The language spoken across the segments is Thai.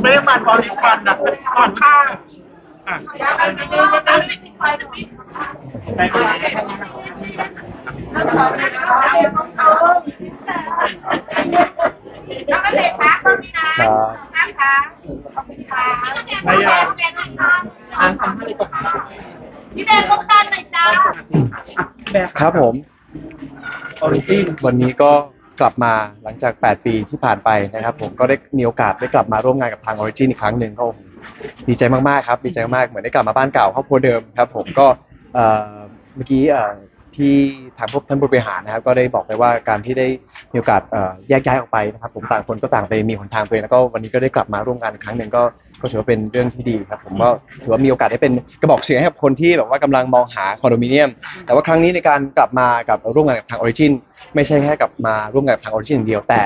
ไม่ได้มาตอนนี้ฟันนะก่อนข้างอะไปก่อนน้องเด็กคะตรงนี้นะครับนะคะขอบคุณค่ะไม่ยากอ่านคำให้ตกพี่แดงพบกันหน่อยจ้า ครับผม ออริจินวันนี้ก็ กลับมาหลังจาก 8 ปีที่ผ่านไปนะครับ ผมก็ได้มีโอกาสได้กลับมาร่วมงานกับทาง Origin อีกครั้งหนึ่งก็ดีใจมากๆครับดีใจมากๆเหมือนได้กลับมาบ้านเก่าครอบครัวเดิมครับ ผมก็เมื่อกี้เอ่อพี่ทางพวกท่านผู้บริหารนะครับ ก็ได้บอกไปว่าการที่ได้มีโอกาสแยกย้ายออกไปนะครับ ผมต่างคนก็ต่างไปมีหนทางตัวเองแล้วก็วันนี้ก็ได้กลับมาร่วมงานอีกครั้งหนึ่งก็ก็ถือว่าเป็นเรื่องที่ดีครับ ผมก็ถือว่ามีโอกาสได้เป็นกระบอกเสียงให้กับคนที่แบบว่ากำลังมองหาคอนโดมิเนียม แต่ว่าครั้งนี้ในการกลับมากับร่วมงานกับทาง Origin ไม่ใช่แค่กับมาร่วมงานกับทางออริจินอย่างเดียวแต่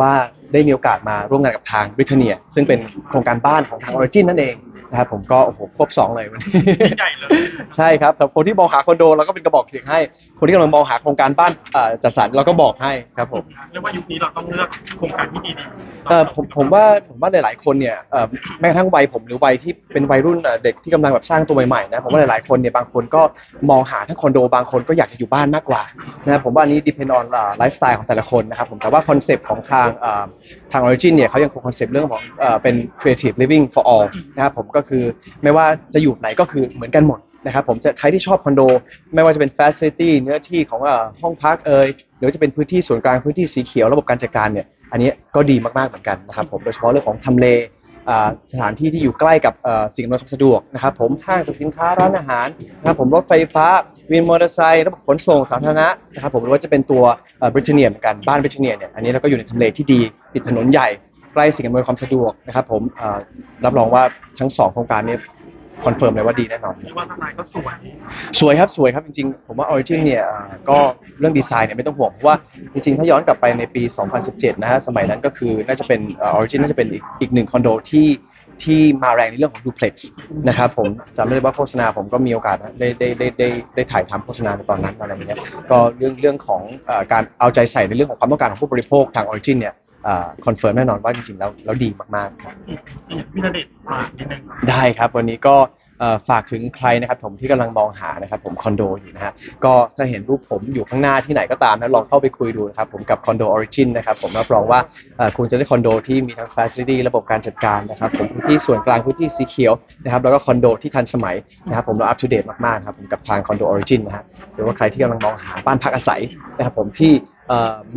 ว่าได้มีโอกาสมาร่วมงานกับทางบริเทเนีย ซึ่งเป็นโครงการบ้านของทางออริจินนั่นเอง นะครับผมก็โอ้โหครบสองเลยวันนี้ใหญ่เลยใช่ครับแต่คนที่มองหาคอนโดเราก็เป็นกระบอกเสียงให้ คนที่กำลังมองหาโครงการบ้านเอ่อจัดสรรเราก็บอกให้ครับผมเรียกว่ายุคนี้เราต้องเลือกโครงการที่ดีๆเออผมผมว่าผมว่าหลาย ๆ คนเนี่ยเอ่อแม้กระทั่งวัยผมหรือวัยที่เป็นวัยรุ่นเอ่อเด็กที่กำลังแบบสร้างตัวใหม่ๆนะผมว่าหลายๆคนเนี่ยบางคนก็มองหาทั้งคอนโดบางคนก็อยากจะอยู่บ้านมากกว่านะครับผมว่าอันนี้ depend on ไลฟ์สไตล์ของแต่ละคนนะครับผมแต่ว่าคอนเซปต์ของทางเอ่อทาง Origin เนี่ยเขายังคงคอนเซปต์เรื่องของเอ่อเป็น creative living for all นะครับผมก็คือไม่ว่าจะอยู่ไหนก็คือเหมือนกันหมดนะครับผมจะใครที่ชอบคอนโด ไม่ว่าจะเป็น facility เนื้อที่ของอห้องพักเอ่ยหรือจะเป็นพื้นที่ส่วนกลางพื้นที่สีเขียวระบบการจัดการเนี่ยอันนี้ก็ดีมากๆเหมือนกันนะครับผมโดยเฉพาะเรื่องของทำเลสถานที่ที่อยู่ใกล้กับสิ่งอำนวยความสะดวกนะครับผมห้างสรรพสินค้าร้านอาหารนะครับผมรถไฟฟ้าวินมอเตอร์ไซค์ระบบขนส่งสาธารณะนะครับผมหรือว่าจะเป็นตัวบริเทเนียเหมือนกันบ้านบริเทเนียเนี่ยอันนี้เราก็อยู่ในทำเลที่ดีติดถนนใหญ่ ใกล้สิ่งอำนวยความสะดวกนะครับผมเอ่อรับรองว่าทั้งสองโครงการนี้คอนเฟิร์มเลยว่าดีแน่นอนเรียกว่าสไตล์ก็สวยสวยครับสวยครับจริงๆ ผมว่า Origin เนี่ยเอ่อก็เรื่องดีไซน์เนี่ยไม่ต้องห่วงเพราะว่าจริงๆ ถ้าย้อนกลับไปในปี 2017 นะฮะสมัยนั้นก็คือน่าจะเป็นเอ่อ Origin น่าจะเป็นอีกอีกหนึ่งคอนโดที่ที่มาแรงในเรื่องของดูเพล็กซ์นะครับผมจำได้ว่าโฆษณาผมก็มีโอกาสได้ได้ได้ได้ได้ถ่ายทำโฆษณาในตอนนั้นอะไรอย่างเงี้ยก็เรื่องเรื่องของเอ่อการเอาใจใส่ในเรื่องของความต้องการของผู้บริโภคทาง Origin เนี่ย คอนเฟิร์มแน่นอนว่าจริงๆแล้วแล้วดีมากๆครับพี่ณเดชน์ฝากนิดนึงได้ครับวันนี้ก็เอ่อฝากถึงใครนะครับผมที่กำลังมองหานะครับผมคอนโดอยู่นะฮะก็ถ้าเห็นรูปผมอยู่ข้างหน้าที่ไหนก็ตามนะลองเข้าไปคุยดูนะครับผมกับคอนโดออริจินนะครับผมรับรองว่าเอ่อคุณจะได้คอนโดที่มีทั้งฟ a ซิลิตี้ระบบการจัดการนะครับผมพื้นที่ส่วนกลางพื้นที่สีเขียวนะครับแล้วก็คอนโดที่ทันสมัยนะครับผมเราอัป o d เดตมากๆครับผมกับทางคอนโดออริจินนะฮะหรือว่าใครที่กำลังมองหาบ้านพักอาศัยนะครับผมที่เอ่อ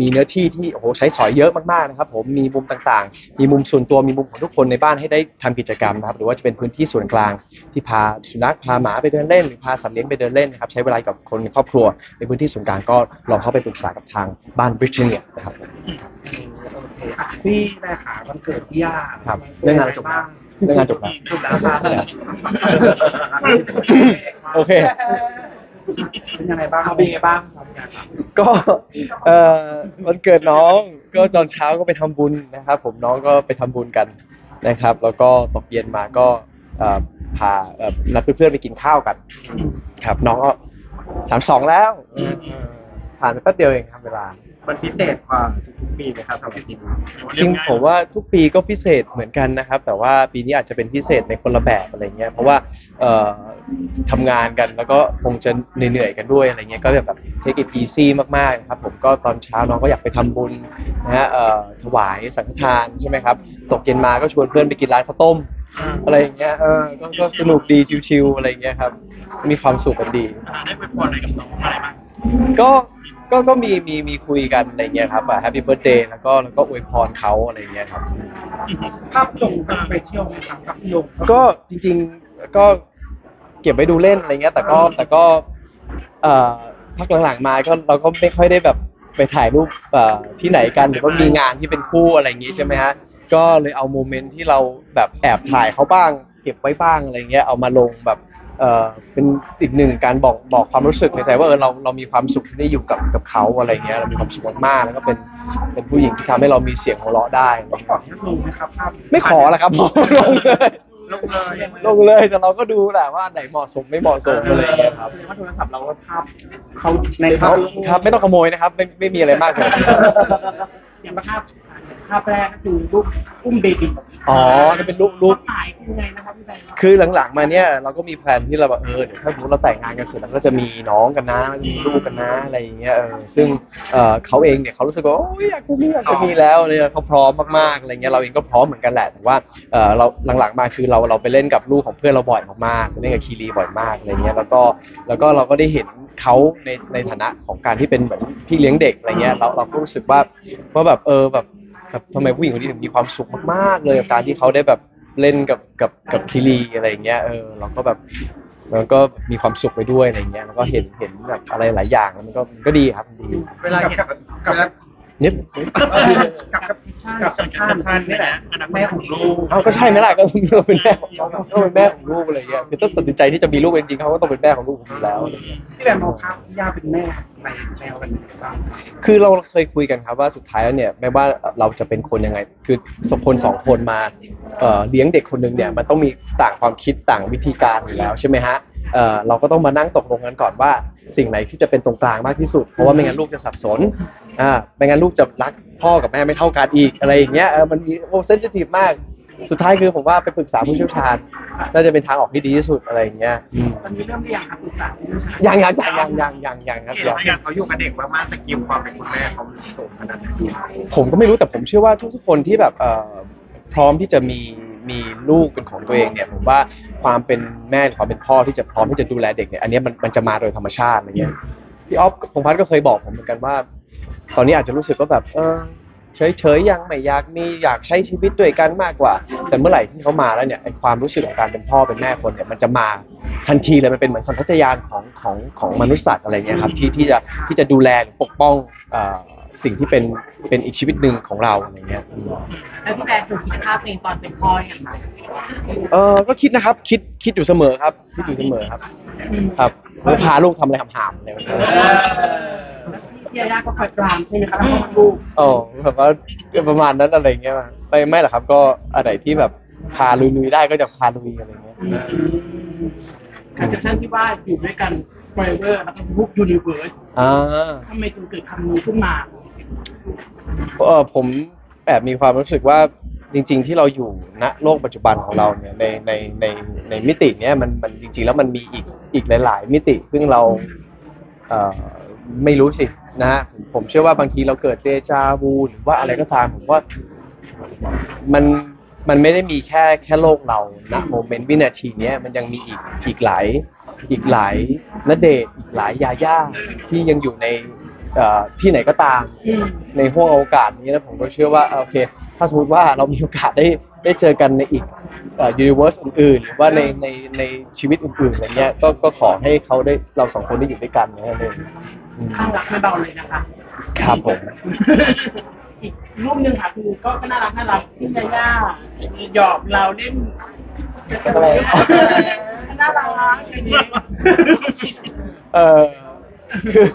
มีเนื้อที่ที่โอ้โหใช้สอยเยอะมากๆนะครับผมมีมุมต่างๆ มีมุมส่วนตัวมีมุมของทุกคนในบ้านให้ได้ทำกิจกรรมนะครับหรือว่าจะเป็นพื้นที่ส่วนกลาง ที่พาสุนัขพาหมาไปเดินเล่นหรือพาสัตว์เลี้ยงไปเดินเล่นนะครับใช้เวลากับคนในครอบครัว ในพื้นที่ส่วนกลางก็ลองเข้าไปปรึกษากับทางบ้านบริเทเนียนะครับผมพี่แม่ขาวันเกิดพี่ย่าครับเรื่องงานจบแล้วเรื่องงานจบแล้วจบแล้วครับโอเค เป็นยังไงบ้างเป็นยังไงบ้างครับพี่ย่าครับก็เอ่อวันเกิดน้องก็ตอนเช้าก็ไปทำบุญนะครับ ผมน้องก็ไปทำบุญกันนะครับ แล้วก็ตกเย็นมาก็เอ่อพาเอ่อนัดเพื่อนๆไปกินข้าวกัน ครับ น้องก็สามสองแล้วเออผ่านไปแป๊บเดียวเองครับเวลา มันพิเศษกว่าทุกๆปีไหมครับสำหรับปีนี้จริงผมว่าทุกปีก็พิเศษเหมือนกันนะครับ แต่ว่าปีนี้อาจจะเป็นพิเศษในคนละแบบอะไรเงี้ยเพราะว่าเอ่อทำงานกันแล้วก็คงจะเหนื่อยๆกันด้วยอะไรเงี้ยก็แบบ take it easy มากๆนะครับผมก็ตอนเช้าน้องก็อยากไปทำบุญนะฮะเอ่อถวายสังฆทานใช่ไหมครับตกเย็นมาก็ชวนเพื่อนไปกินร้านข้าวต้ม อะไรอย่างเงี้ยเออก็ก็สนุกดีชิวๆอะไรเงี้ยครับ มีความสุขกันดีได้ไปพรอะไรกับน้องอะไรบ้าง ก็ ก็ก็มีมีมีคุยกันอะไรเงี้ยครับแฮปปี้เบิร์ดเดย์แล้วก็แล้วก็อวยพรเขาอะไรเงี้ยครับ ภาพยงเป็นไปเที่ยวไหมครับภาพยงก็จริงๆก็เก็บไว้ดูเล่นอะไรเงี้ย แต่ก็แต่ก็เอ่อพักหลังๆมาก็เราก็ไม่ค่อยได้แบบไปถ่ายรูปเอ่อที่ไหนกันหรือว่ามีงานที่เป็นคู่อะไรอย่างงี้ใช่ไหมฮะก็เลยเอาโมเมนต์ที่เราแบบแอบถ่ายเขาบ้าง เก็บไว้บ้างอะไรเงี้ยเอามาลงแบบ เอ่อเป็นอีกหนึ่งการบอกบอกความรู้สึกในใจว่าเออเราเรามีความสุขที่ได้อยู่กับกับเขาอะไรเงี้ยเรามีความสุขมากๆแล้วก็เป็นเป็นผู้หญิงที่ทำให้เรามีเสียงหัวเราะได้อะไรต้องขอเงี้ยให้ลงนะครับภาพไม่ขอละครับลงเลย ลงเลยลงเลยแต่เราก็ดูแหละว่าอันไหนเหมาะสมไม่เหมาะสมอะไรอย่างเงี้ยครับแสดงว่าโทรศัพท์เราก็ภาพเขาในคภารัพบครับไม่ต้องขโมยนะครับ ไม่ไม่มีอะไรมากเลย อย่างภาพภาพแรกก็คือรูปอุ้มเบบี อ๋อนั่นเป็นรูปรูป หมายคือไงนะครับพี่แบงค์คือหลังๆมาเนี่ยเราก็มีแพลนที่เราแบบเออเดี๋ยวถ้าสมมติเราแต่งงานกันเสร็จเราก็จะมีน้องกันนะมีลูกกันนะอะไรอย่างเงี้ยเออซึ่งเออเขาเองเนี่ยเขารู้สึกว่าโอ้ยอยากจะมีอยากจะมีแล้วเลยเขาพร้อมมากๆอะไรเงี้ยเราเองก็พร้อมเหมือนกันแหละแต่ว่าเออเราหลังๆมาคือเราเราไปเล่นกับลูกของเพื่อนเราบ่อยมากๆไปเล่นกับคีรีบ่อยมากอะไรเงี้ยแล้วก็แล้วก็เราก็ได้เห็นเขาในในฐานะของการที่เป็นเหมือนพี่เลี้ยงเด็กอะไรเงี้ยเราเราก็รู้สึกว่าว่าแบบเออแบบ แบบทำไมผู้หญิงคนนี้ถึงมีความสุขมากๆเลยกับการที่เขาได้แบบเล่นกับกับกับคิรีอะไรอย่างเงี้ยเออเราก็แบบมันก็มีความสุขไปด้วยอะไรเงี้ยแล้วก็เห็นเห็นแบบอะไรหลายอย่างแล้วมันก็มันก็ดีครับมันดีเวลาเห็นกับเวลานิด กับกับ กับท่านท่านนี่แหละอันนั้นแม่ของลูกเอาก็ใช่ไหมล่ะก็ต้องเป็นแม่ของก็เป็นแม่ของลูกอะไรเงี้ยคือถ้าตัดสินใจที่จะมีลูกจริงๆเขาก็ต้องเป็นแม่ของลูกผมอยู่แล้วอะไรเงี้ยพี่แบงค์มองภาพย่าเป็นแม่ในแนวกันยังไงบ้างคือเราเคยคุยกันครับว่าสุดท้ายแล้วเนี่ยไม่ว่าเราจะเป็นคนยังไง คือสองคนสองคนมาเอ่อเลี้ยงเด็กคนหนึ่งเนี่ยมันต้องมีต่างความคิดต่างวิธีการอยู่แล้วใช่ไหมฮะเอ่อเราก็ต้องมานั่งตกลงกันก่อนว่า สิ่งไหนที่จะเป็นตรงกลางมากที่สุด เพราะว่าไม่งั้นลูกจะสับสนอ่าไม่งั้นลูกจะรักพ่อกับแม่ไม่เท่ากันอีกอะไรอย่างเงี้ยเออมันมีโอ้เซนซิทีฟมาก สุดท้ายคือผมว่าไปปรึกษาผู้เชี่ยวชาญน่าจะเป็นทางออกที่ดีที่สุดอะไรอย่างเงี้ยอืมตอนนี้เริ่มหรือยังครับปรึกษาผู้เชี่ยวชาญยังยังยังยังยังยังยังครับเห็นยังว่าอย่างเขาอยู่กับเด็กมากๆสกิลความเป็นคุณแม่เขาสูงขนาดไหนผมก็ไม่รู้แต่ผมเชื่อว่าทุกๆคนที่แบบเอ่อพร้อมที่จะมี มีลูกเป็นของตัวเองเนี่ยผมว่าความเป็นแม่หรือความเป็นพ่อที่จะพร้อมที่จะดูแลเด็กเนี่ยอันนี้มันมันจะมาโดยธรรมชาติอะไรเงี้ยพี่ออฟพงพัฒน์ก็เคยบอกผมเหมือนกันว่า ตอนนี้อาจจะรู้สึกว่าแบบเออเฉยเฉยๆยังไม่อยากมีอยากใช้ชีวิตด้วยกันมากกว่า แต่เมื่อไหร่ที่เขามาแล้วเนี่ยไอความรู้สึกของการเป็นพ่อเป็นแม่คนเนี่ยมันจะมาทันทีเลยมันเป็นเหมือนสัญชาตญาณของของของมนุษย์สัตว์อะไรเงี้ยครับที่ที่จะที่จะดูแลปกป้องเอ่อ สิ่งที่เป็นเป็นอีกชีวิตหนึ่งของเราอะไรเงี้ยอืมแล้วพี่แบงค์คือคิดภาพเองตอนเป็นพ่อยังไงเออก็คิดนะครับ คิดคิดอยู่เสมอครับ คิดอยู่เสมอครับ ครับแล้วพาลูกทำอะไรหามๆเนี่ยพี่ยาย่าก็คอยตามใช่ไหมครับแล้วก็ลูกโอ้แบบว่าประมาณนั้นอะไรเงี้ยไม่ไม่หรอกครับ ก็อะไรที่แบบพาลุยๆได้ก็จะพาลุยอะไรเงี้ยการจะท่านที่ว่าอยู่ด้วยกัน forever แล้วก็บุก universe อ่า ทำไมถึงเกิดคำนี้ขึ้นมา เออผมแบบมีความรู้สึกว่าจริง ๆ ที่เราอยู่ณโลกปัจจุบันของเราเนี่ยในในในในมิติเนี้ยมันมันจริง ๆ แล้วมันมีอีกอีกหลาย ๆ มิติซึ่งเราเอ่อไม่รู้สินะฮะผมเชื่อว่าบางทีเราเกิดเดจาวูหรือว่าอะไรก็ตามผมว่ามันมันไม่ได้มีแค่แค่โลกเราณโมเมนต์วินาทีเนี้ยมันยังมีอีกอีกหลายอีกหลายนเดชอีกหลายยาย่าที่ยังอยู่ใน เอ่อที่ไหนก็ตาม อืม ในห่วงโอกาสนี้นะผมก็เชื่อว่าโอเค ถ้าสมมติว่าเรามีโอกาสได้ได้เจอกันในอีกเอ่อยูนิเวอร์สอื่นๆ หรือว่าในในในชีวิตอื่นๆอะไรเงี้ยก็ก็ขอให้เขาได้เราสองคนได้อยู่ด้วยกันนะครับเลยอืมข้างรักไม่เบาเลยนะคะ ครับผม อีกรูปหนึ่งค่ะคือก็ก็น่ารักน่ารักที่ยาย่าหยอกเราเล่นอะไร น่ารักอย่างนี้ เออคือ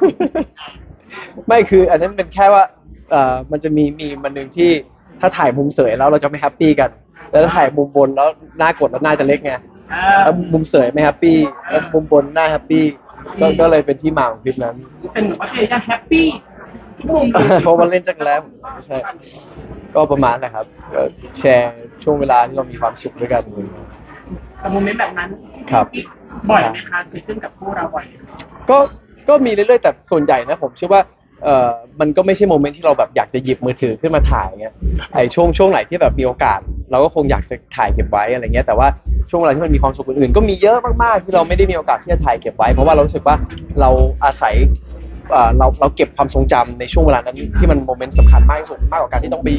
ไม่คืออันนั้นเป็นแค่ว่าเอ่อมันจะมีมีมันหนึ่งที่ถ้าถ่ายมุมเสยแล้วเราจะไม่แฮปปี้กัน แล้วถ้าถ่ายมุมบนแล้วหน้ากดแล้วหน้าจะเล็กไงเออแล้วมุมเสยไม่แฮปปี้แล้วมุมบนหน้าแฮปปี้ก็ก็เลยเป็นที่มาของคลิปนั้นเป็นแบบว่าพี่ยาย่าแฮปปี้ทุกมุมเลยเพราะมันเล่นจักรแล้วไม่ใช่ ก็ประมาณนะครับก็แชร์ช่วงเวลาที่เรามีความสุขด้วยกันแต่โมเมนต์แบบนั้นครับบ่อยไหมคะเกิดขึ้นกับคู่เราบ่อยไหมก็ก็มีเรื่อยๆแต่ส่วนใหญ่นะผมเชื่อว่า เอ่อมันก็ไม่ใช่โมเมนต์ที่เราแบบอยากจะหยิบมือถือขึ้นมาถ่ายเงี้ยไอ้ช่วงช่วงไหนที่แบบมีโอกาส เราก็คงอยากจะถ่ายเก็บไว้อะไรเงี้ยแต่ว่าช่วงเวลาที่มันมีความสุขอื่นๆก็มีเยอะมากๆที่เราไม่ได้มีโอกาสที่จะถ่ายเก็บไว้ เพราะว่าเรารู้สึกว่าเราอาศัยเอ่อเราเราเก็บความทรงจำในช่วงเวลานั้นที่มันโมเมนต์สำคัญมากที่สุดมากกว่าการที่ต้องไป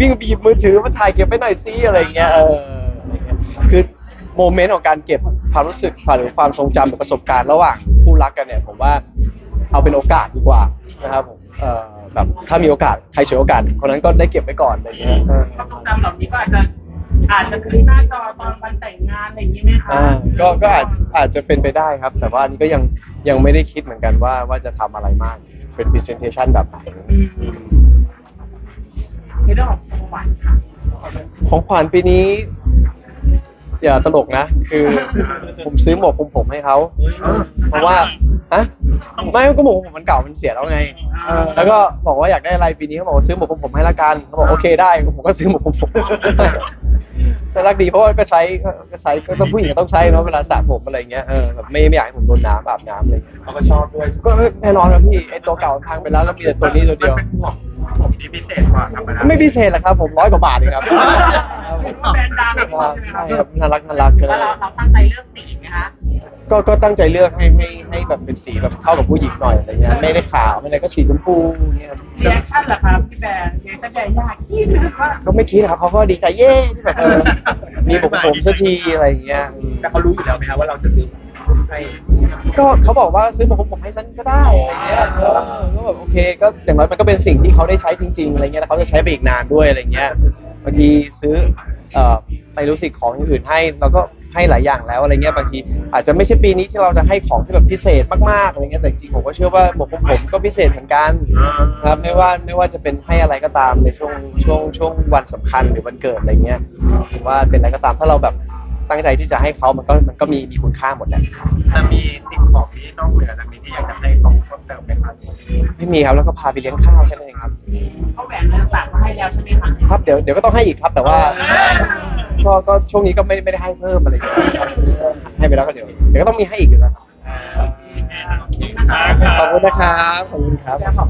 วิ่งไปหยิบมือถือมาถ่ายเก็บไว้หน่อยซิอะไรเงี้ยเอออะไรเงี้ยคือโมเมนต์ของการเก็บความรู้สึกหรือความทรงจำหรือประสบการณ์ระหว่างคู่รักกันเนี่ยผมว่าเอาเป็นโอกาสดีกว่า นะครับผมเอ่อแบบถ้ามีโอกาสใครฉวยโอกาสคนนั้นก็ได้เก็บไว้ก่อนอะไรเงี้ยเออความทรงจำเหล่านี้ก็อาจจะอาจจะขึ้นหน้าจอตอนวันแต่งงานอะไรอย่างนี้ไหมคะอ่าก็ก็อาจอาจจะเป็นไปได้ครับ แต่ว่าอันนี้ก็ยังยังไม่ได้คิดเหมือนกันว่าว่าจะทำอะไรมากเป็น presentation แบบไหน อืมในเรื่องของของหวานค่ะของขวัญปีนี้ อย่าตลกนะ คือ ผมซื้อหมวกคลุมผมให้เขา เพราะว่า ฮะไม่ก็หมวกผมมันเก่ามันเสียแล้วไงเออแล้วก็บอกว่าอยากได้อะไรปีนี้เขาบอกว่าซื้อหมวกผมให้ละกันเขาบอกโอเคได้ผมก็ซื้อหมวกผมน่ารักดีเพราะว่าก็ใช้ก็ใช้ก็ต้องผู้หญิงก็ต้องใช้เนาะเวลาสระผมอะไรเงี้ยเออแบบไม่ไม่อยากให้ผมโดนน้ำอาบน้ำอะไรเงี้ยเขาก็ชอบด้วยก็แน่นอนครับพี่ไอตัวเก่ามันพังไปแล้วแล้วมีแต่ตัวนี้ตัวเดียว มันเป็นห่วง ผมที่พิเศษกว่าธรรมดาไม่พิเศษหรอกครับผมร้อยกว่าบาทเองครับแบรนด์ดังใช่ครับน่ารักน่ารักเลยเราเราตั้งใจเลือกสีไหมคะก็ก็ตั้งใจเลือกให้ให้ให้แบบเป็นสีแบบเข้ากับผู้หญิงหน่อยอะไรเงี้ยไม่ได้ขาวไม่ได้ก็สีชมพูเงี้ยครับรีแอคชั่นเหรอครับพี่แบร์รีแอคชั่นยายาคิดเลยว่าก็ไม่คิดครับเขาก็ดีใจเย้ที่แบบเออมีผมผมสักทีอะไรเงี้ยแต่เขารู้อยู่แล้วไหมครับว่าเราจะซื้อ ก็เขาบอกว่าซื้อผมผมให้ฉันก็ได้อะไรเงี้ยเออก็แบบโอเค ก็อย่างน้อยมันก็เป็นสิ่งที่เขาได้ใช้จริง ๆอะไรเงี้ยแล้วเขาจะใช้ไปอีกนานด้วยอะไรเงี้ยบางทีซื้อเอ่อไปรู้สิกของอย่างอื่นให้เราก็ให้หลายอย่างแล้วอะไรเงี้ยบางทีอาจจะไม่ใช่ปีนี้ที่เราจะให้ของที่แบบพิเศษมากๆอะไรเงี้ยแต่จริงๆผมก็เชื่อว่าหมวกผมผมก็พิเศษเหมือนกันนะครับไม่ว่าไม่ว่าจะเป็นให้อะไรก็ตามในช่วงช่วงช่วงวันสำคัญหรือวันเกิดอะไรเงี้ยหรือว่าเป็นอะไรก็ตามถ้าเราแบบ ตั้งใจที่จะให้เขามันก็มันก็มีมีคุณค่าหมดแหละจะมีสิ่งของที่นอกเหนือจากนี้ที่อยากจะให้เขาเพิ่มเติมไหมครับไม่มีครับแล้วก็พาไปเลี้ยงข้าวแค่นั้นเองครับเขาแหวนเงินฝากมาให้แล้วใช่ไหมคะครับเดี๋ยวเดี๋ยวก็ต้องให้อีกครับ แต่ว่าก็ก็ช่วงนี้ก็ไม่ไม่ได้ให้เพิ่มอะไรอย่างเงี้ยครับให้ไปแล้วก็เดี๋ยวเดี๋ยวก็ต้องมีให้อีกอยู่แล้วโอเคนะครับขอบคุณนะครับขอบคุณครับขอบ